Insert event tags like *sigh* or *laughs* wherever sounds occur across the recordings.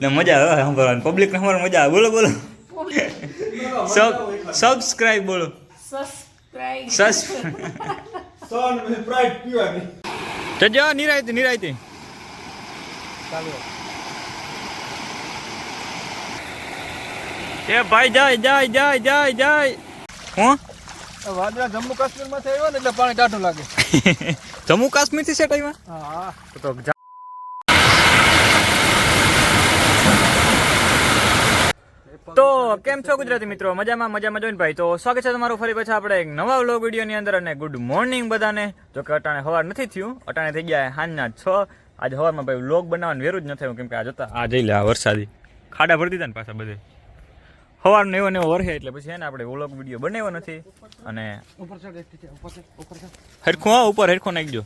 ને મજા આવે સાંભળવાની પબ્લિક ને મજા આવે. બોલો બોલો. સબસ્ક્રાઇબ બોલો. તો જા નિરાયતી નિરાયતી. એ ભાઈ જાય જાય જાય જાય જાય. હું? વાદળા જમ્મુ કાશ્મીરમાંથી આવ્યો ને એટલે પાણી ટાઢું લાગે. *laughs* જમ્મુ કાશ્મીરથી સેટ આવ્યા હા. તો તો કેમ છો ગુજરાતી મિત્રો? મજામાં મજામાં જોઈને ભાઈ. તો સ્વાગત છે તમારું ફરી પાછા આપણે એક નવા વ્લોગ વિડીયોની અંદર અને ગુડ મોર્નિંગ બધાને. જો કે અટાણે સવાર નથી થયું અટાણે થઈ ગયા સાંજના છ. આજે હવારમાં ભાઈ વ્લોગ બનાવવાનું વેરું જ ન થયું કેમ કે આ જતા આ જઈ લે આ વરસાદી. ખાડા ભરતી હતા ને પાછા બધે. સવારનો એવો ને એવો વરસે એટલે પછી એને આપણે વ્લોગ વીડિયો બનાવ્યો નથી અને હરખું હા ઉપર હરખો નાખજો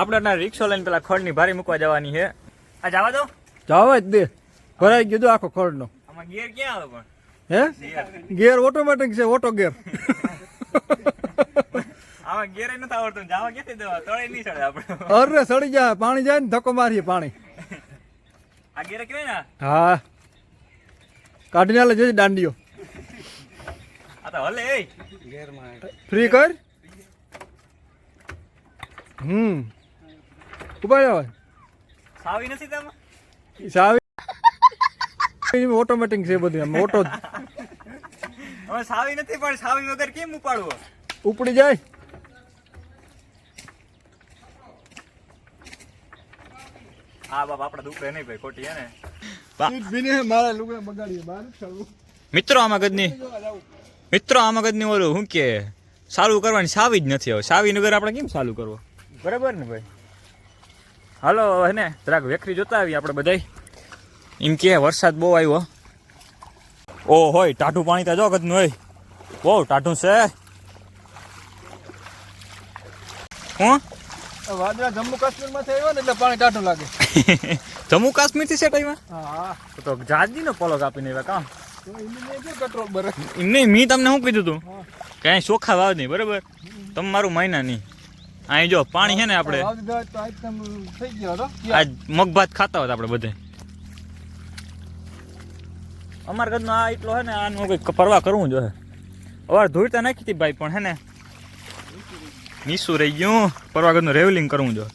આપણે ના રિક્ષો લઈને પેલા ખડની ભારી મૂકવા જવાની છે આ જવા દો. જવા જ દે. ભરાઈ ગયો આખો ખડનો. ગિયર ક્યાં આવે હે? ગિયર ઓટોમેટિક છે ઓટો ગિયર આમાં ગિયર નથી આવડતું જાવા ક્યાંથી દેવા? તળે નહીં ચડે આપણે. અરે સડી જાય પાણી જાય ને ધક્કો મારીએ પાણી. આ ગિયર કે ને હા. કાઢીને લે જોજે દાંડીઓ. આ તો હલે એ. ફ્રી કર. હમ. ઊભા રહ્યો સાવી નથી તમે? સાવી ઓટોમેટિક છે બધું એમ ઓટો હવે સાવી નથી પણ સાવી વગર કેમ ઉપાડવો? ઉપડી જાય. આ બાપ આપડા દુખે નહીં ભાઈ ખોટી હે ને? મારા લુગડા બગાડીએ બહાર મિત્રો આમાં ગદની મિત્રો આમાં ગદની ઓલું શું કે સારું કરવાની સાવી જ નથી હવે. સાવી નગર આપણે કેમ સારું કરવો? બરાબર ને ભાઈ? હાલો હે ને જરાક વેખરી જોતા આવીએ આપણે બધાય. એમ કે વરસાદ બહુ આવ્યો. ઓ હોય ટાઢું પાણી ત્યાં જો ગદનું હોય. બહુ ટાઢું છે. હું? વાદળા જમ્મુ કાશ્મીરમાંથી આવ્યો ને એટલે પાણી ટાઢું લાગે. *laughs* જમ્મુ કાશ્મીરથી કઈ આવ્યા હા. તો જાજી નો પલક કાપીને આવ્યા કામ. કંટ્રોલ બરે એમ નહીં મેં તમને શું કીધું તું? કઈ ચોખા વાવ નહીં બરાબર? તમે મારું મહિના નહીં. અહીં જો પાણી છે ને આપણે. આજ મગભાત ખાતા હોત આપણે બધે. અમારા ઘરનો આ એટલો હે ને, આનું કંઈક પરવા કરવું જોઈએ અવાર ધોઈતા નાખી હતી ભાઈ, પણ હે ને નીસું રહી ગયું. પરવા ઘરનું રેવલિંગ કરવું જોઈએ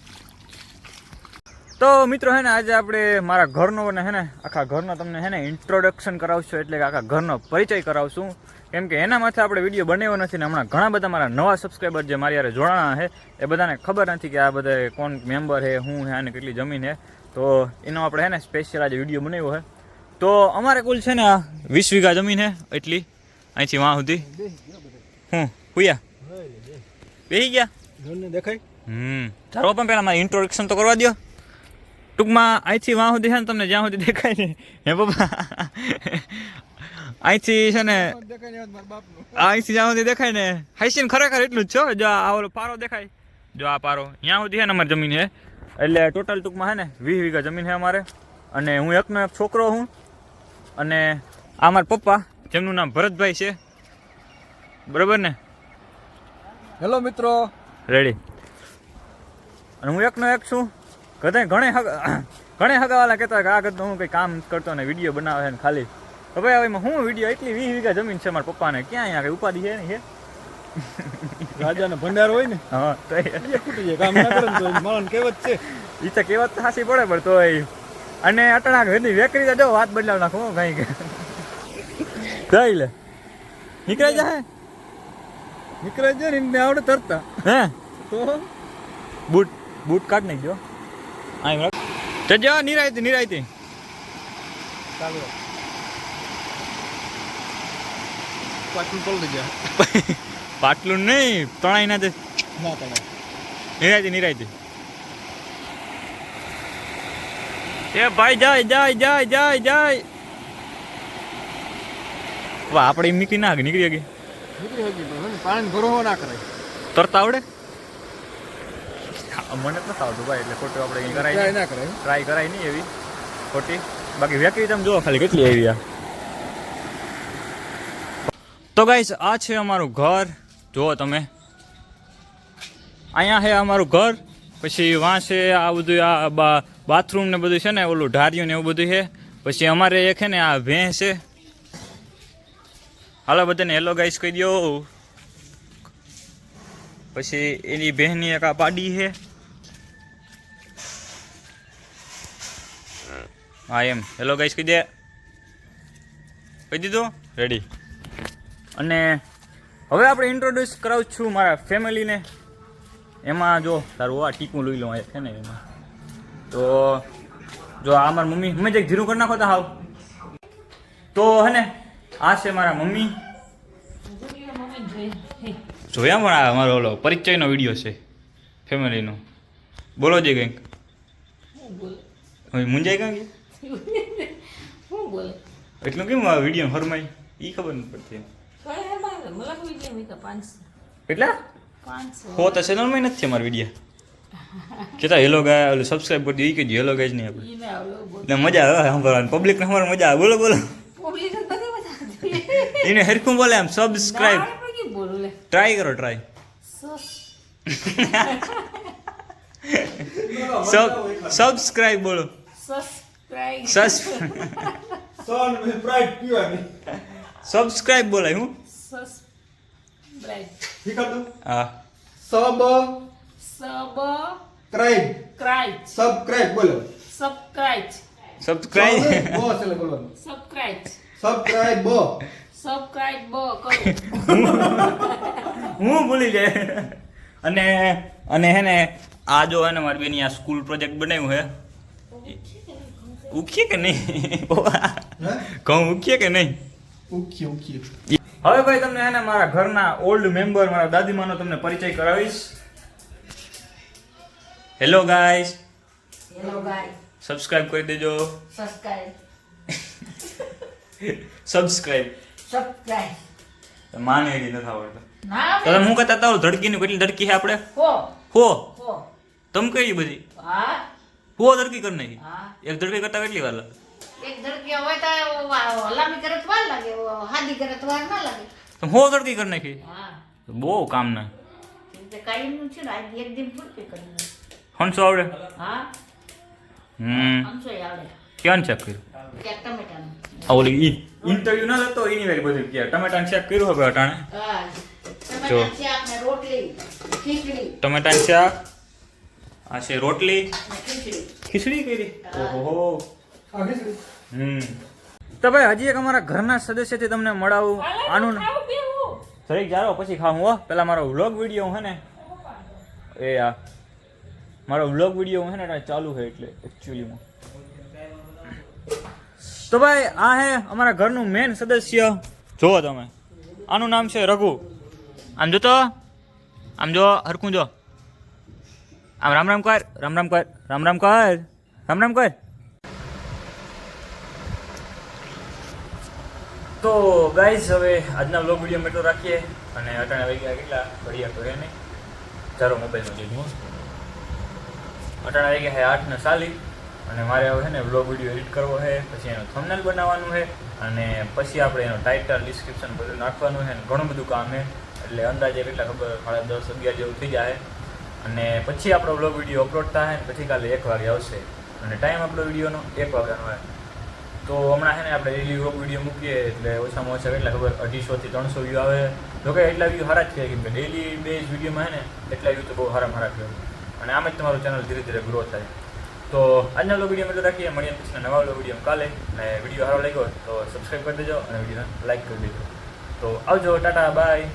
તો મિત્રો હે ને, આજે આપણે મારા ઘરનો ને હે ને, આખા ઘરનો તમને હે ને ઇન્ટ્રોડક્શન કરાવશું, એટલે કે આખા ઘરનો પરિચય કરાવશું. કેમ કે એના માથે આપણે વીડિયો બનાવ્યો નથી ને, હમણાં ઘણા બધા મારા નવા સબસ્ક્રાઈબર જે મારી યારે જોડાણા છે એ બધાને ખબર નથી કે આ બધા કોણ મેમ્બર છે હું છે અને કેટલી જમીન છે તો એનો આપણે હે ને સ્પેશિયલ આજે વીડિયો બનાવ્યો છે તો અમારે કુલ છે ને આ વીસ વીઘા જમીન છે એટલી. અહીંથી વાં સુધી. હું હુયા? બેસી ગયા? દેખાય? હમ. ચાલો પણ પહેલાં મારે ઇન્ટ્રોડક્શન તો કરવા દો ટૂંકમાં અહીંથી વાં સુધી છે ને તમને જ્યાં સુધી દેખાય છે. હે પપ્પા અહીંથી છે ને અહીંથી જ્યાં સુધી દેખાય ને હાઈસીન ખરેખર એટલું જ છે? જો આ ઓલો પારો દેખાય. જો આ પારો ત્યાં સુધી છે ને અમારી જમીન છે એટલે ટોટલ ટૂંકમાં છે ને વીસ વીઘા જમીન છે અમારે. અને હું એકનો એક છોકરો હું. અને આ મારા પપ્પા જેમનું નામ ભરતભાઈ છે. બરાબર ને? હેલો મિત્રો. રેડી અને હું એકનો એક છું. ઘણા ઘણે ઘણે હગાવાલા કહેતા કે આ કરતો હું કંઈ કામ કરતો ને વીડિયો બનાવે ને ખાલી. તો ભાઈ હવે હું વીડિયો એટલી વીસ વીઘા જમીન છે મારા પપ્પાને? ક્યાં અહીંયા કંઈ ઉપાધિ છે નહીં છે? રાજાનો ભંડાર હોય ને હા તો એ. એ ફૂટી જાય કામ ના કરે તો માણસ કહેવત છે. ઈ તો કહેવત તો હાસી પડે પણ તોય અને અટણા ઘરની વેકરી જો વાત બદલાવ નાખો કઈ જઈ લે. નીકળાઈ જાય નીકળે છે ને એમને આવડે તરતા. હે? તો? બૂટ બૂટ કાઢ નાખજો આમ રાખ. તો જો નિરાયતી નિરાયતી. ચાલો. પાટલું પલટી ગયા પાટલું નહીં તણાઈ ના દે. ના તને નિરાયતી નિરાયતી. એ ભાઈ જાય જાય જાય જાય જાય. વાહ આપણે એમ નીકળી ના નીકળી ગઈ નીકળી હજી પાણી ભરો ના કરાય. તરતા આવડે? મને જ નથી આવતું ભાઈ એટલે ખોટું આપણે કરાય ના કરાય. ટ્રાય કરાય નહીં એવી. ખોટી. બાકી વેકરી તમે જુઓ ખાલી કેટલી આવી આ. તો ગાઈસ આ છે અમારું ઘર. જુઓ તમે. અહીંયા છે અમારું ઘર. પછી વાં છે આ બધું આ બાથરૂમ ને બધું છે ને ઓલું ઢાર્યું ને એવું બધું છે. પછી અમારે એક છે ને આ ભેંસ છે. હાલો બધાને હેલો ગાઈસ કહી દો. પછી એની બહેનની એક આ પાડી છે. હા એમ. હેલો ગાઈસ કહી દે. કહી દીધું? રેડી અને હવે આપણે ઇન્ટ્રોડ્યુસ કરાવું છું મારા ફેમિલીને એમાં જો તારું આ ટીકું લઈ લઉં છે ને એમાં. તો જો આ મારા મમ્મી મમ્મી જઈ ધીરું કરી નાખો તો હાવ. તો હે ને આ છે મારા મમ્મી. જોયા પણ આ મારો ઓલો પરિચયનો વીડિયો છે ફેમિલીનો. બોલો જે કંઈક. હવે મુંજાઈ કાં? હું એટલું કેમ આ વીડિયો હરમાય એ ખબર નથી પડતી કઈ હે કે તો ચેનલમાં નથી અમારા વીડિયો. કેતા હેલો ગાય ઓલું સબસ્ક્રાઇબ કરી દીધી કે હેલો ગાય નહીં આપણે. એટલે મજા આવે સાંભળવાની. પબ્લિકને અમારે મજા આવે. બોલો બોલો. પબ્લિક એને હરખું બોલે આમ સબસ્ક્રાઇબ ટ્રાય કરો ટ્રાય સબસ્ક્રાઇબ *laughs* બોલો. સબસ્ક્રાઇબ બોલાય હું? હા. સબ ક્રાઇબ સબસ્ક્રાઇબ સબસ્ક્રાઇબ બોલો. સબસ્ક્રાઇબ સબસ્ક્રાઇબ બો એટલે બોલવાનું સબસ્ક્રાઇબ સબસ્ક્રાઇબ બો. સબસ્ક્રાઇબ બો કરો. હું ભૂલી જાય. અને અને હે ને આ જો હે ને મારી બેની આ સ્કૂલ પ્રોજેક્ટ બનાવ્યું હે. ઉખીએ કે નહીં? હે? ઘઉં ઉખીએ કે નહીં? ઉખીએ ઉખીએ. હવે ભાઈ તમને હે ને મારા ઘરના ઓલ્ડ મેમ્બર મારા દાદીમાનો તમને પરિચય કરાવીશ. Hello guys hello guys subscribe કરી દેજો. સબસ્ક્રાઇબ સબસ્ક્રાઇબ સબસ્ક્રાઇબ માને એડી નથી આવડતો ના તો હું કહેતા હતા? ધડકીની કેટલી ધડકી છે આપણે? હો. હો. તમ કઈ બધી. હા. હો ધડકી કરી નહીં હા. એક ધડકી કરતા કેટલી વાર લાગે? એક ધડકી હોય તો હલામી કરે તો વાર લાગે હાદી કરે તો વાર ના લાગે. તો હો ધડકી કરી નાખી? હા. બહુ કામ ના તે કાયમનું છે ને આજે એક દિન પૂરતી કરી હંસો આવડે? હમ. ક્યાં ચેક કર્યું? ઓલી ઈ ઇન્ટરવ્યુ ના લેતો એની વેરી બધું કે ટમેટાને ચેક કર્યું હવે અટાણે? જો. ટમેટાનું શાક આ છે રોટલી. ખીચડી. કરી? ઓહો. હમ. તો ભાઈ હજી એક અમારા ઘરના સદસ્યથી તમને મળાવું. આનું જરીક જારો પછી ખાવું હો. પેલા મારો વ્લોગ વીડિયો હે ને. એ આ. મારો વ્લોગ વીડિયો છે ને ચાલુ છે એટલે એકચ્યુઅલીમાં તો ભાઈ આ હે અમારા ઘરનું મેન સદસ્ય. જુઓ તમે. આનું નામ છે રઘુ. આમ જોતો આમ જો હરકું જો. આમ રામ રામ કર રામ રામ કર રામ રામ કર રામ રામ કર. તો ગાઈઝ હવે આજના વ્લોગ વીડિયો મેટો રાખીએ. અને અટાણે વાગ્યા કેટલા? ઘડિયા તો નહીં. ચાલો મોબાઈલમાં જોઈ અટાણે આવી ગયા છે આઠ ને સાલી. અને મારે હવે છે ને બ્લોગ વીડિયો એડિટ કરવો છે પછી એનું થંબનેલ બનાવવાનું છે અને પછી આપણે એનો ટાઇટલ ડિસ્ક્રિપ્શન બધું નાખવાનું છે અને ઘણું બધું કામ છે એટલે અંદાજે કેટલા ખબર, સાડા દસ, અગિયાર જેવું થઈ જાય અને પછી આપણો બ્લોગ વીડિયો અપલોડ થાય ને પછી કાલે એક વાગે આવશે. અને ટાઈમ આપણો વિડીયોનો એક વાગ્યાનો હોય તો હમણાં છે ને આપણે ડેલી વ્લોગ વીડિયો મૂકીએ, એટલે ઓછામાં ઓછા કેટલા ખબર અઢીસોથી ત્રણસો વ્યૂ આવે. જોકે એટલા વ્યૂ સારા જ છે કે ડેલી બેઝ વિડીયોમાં છે ને, એટલા વ્યૂ તો બહુ સારા સારા કહેવાય અને આમ જ તમારું ચેનલ ધીરે ધીરે ગ્રો થાય. તો આજના લો વીડિયો તો રાખીએ. મળીએ પછી નવા લો વીડિયો કાલે. અને વીડિયો સારો લાગ્યો તો સબસ્ક્રાઈબ કરી દેજો અને વિડીયોને લાઈક કરી દેજો. તો આવજો, ટાટા બાય